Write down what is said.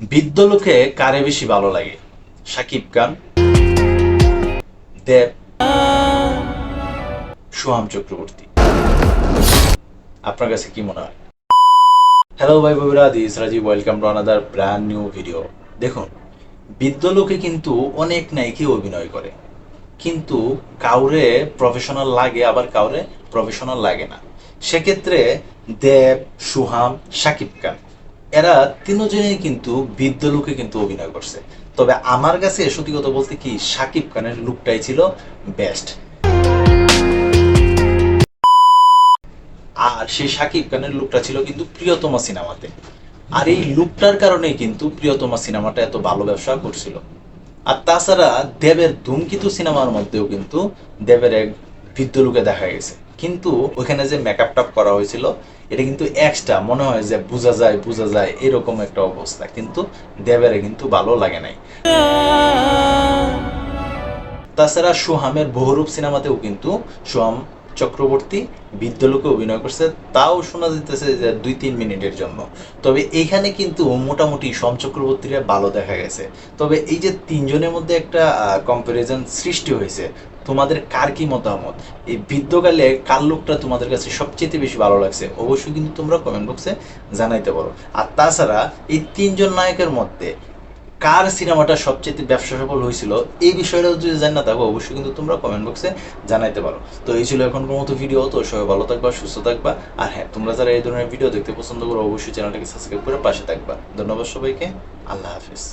বৃদ্ধ লোকে কারে বেশি ভালো লাগে? সাকিব খান, দেব, সোহাম চক্রবর্তী। আপনার কাছে কি মনে হয়? হ্যালো ভাই বন্ধুরা this Rajib welcome to another brand new video দেখুন, বৃদ্ধ লোকে কিন্তু অনেক নায়িকা অভিনয় করে। কিন্তু কাউরে প্রফেশনাল লাগে, আবার কাউরে প্রফেশনাল লাগে না। সেক্ষেত্রে দেব, সুহাম, সাকিব খান। এরা তিনজনেই কিন্তু বৃদ্ধ লোকে কিন্তু অভিনয় করছে। তবে আমার কাছে সত্যি কথা বলতে কি সাকিব খানের লুকটাই ছিল বেস্ট আর সেই সাকিব খানের লুকটা ছিল কিন্তু প্রিয়তমা সিনেমাতে। আর এই লুকটার কারণে কিন্তু প্রিয়তমা সিনেমাটা এত ভালো ব্যবসা করছিল। আর তাছাড়া দেবের ধূমকিতু সিনেমার মধ্যেও কিন্তু দেবের এক বৃদ্ধ লুকে দেখা গেছে। কিন্তু ওখানে যে মেকআপ টাপ করা হয়েছিল, এটা কিন্তু এক্সট্রা মনে হয় যে বোঝা যায় বোঝা যায়, এরকম একটা অবস্থা। কিন্তু দেবের কিন্তু ভালো লাগে নাই। তাছাড়া সোহামের বহুরূপ সিনেমাতেও কিন্তু সোহাম চক্রবর্তী বিদ্যলোকে অভিনয় করছে, তাও শোনা যেতেছে যে দুই তিন মিনিটের জন্য। তবে এখানে কিন্তু মোটামুটি সোম চক্রবর্তীরা ভালো দেখা গেছে। তবে এই যে তিনজনের মধ্যে একটা কম্পারিজন সৃষ্টি হয়েছে, তোমাদের কার কি মতামত? এই বৃদ্ধকালে কার লোকটা তোমাদের কাছে সবচেয়ে বেশি ভালো লাগছে? অবশ্যই কিন্তু তোমরা কমেন্ট বক্সে জানাইতে পারো। আর তাছাড়া এই তিনজন নায়কের মধ্যে কার সিনেমাটা সবচেয়ে ব্যবসা সফল হয়েছিল, এই বিষয়টা যদি জান না থাকো, অবশ্যই কিন্তু তোমরা কমেন্ট বক্সে জানাইতে পারো। তো এই ছিল এখনকার মতো ভিডিও তো সবাই ভালো থাকবা, সুস্থ থাকবা, আর হ্যাঁ তোমরা যারা এই ধরনের ভিডিও দেখতে পছন্দ করো, অবশ্যই চ্যানেলটাকে সাবস্ক্রাইব করে পাশে থাকবা। ধন্যবাদ সবাইকে, আল্লাহ হাফিজ।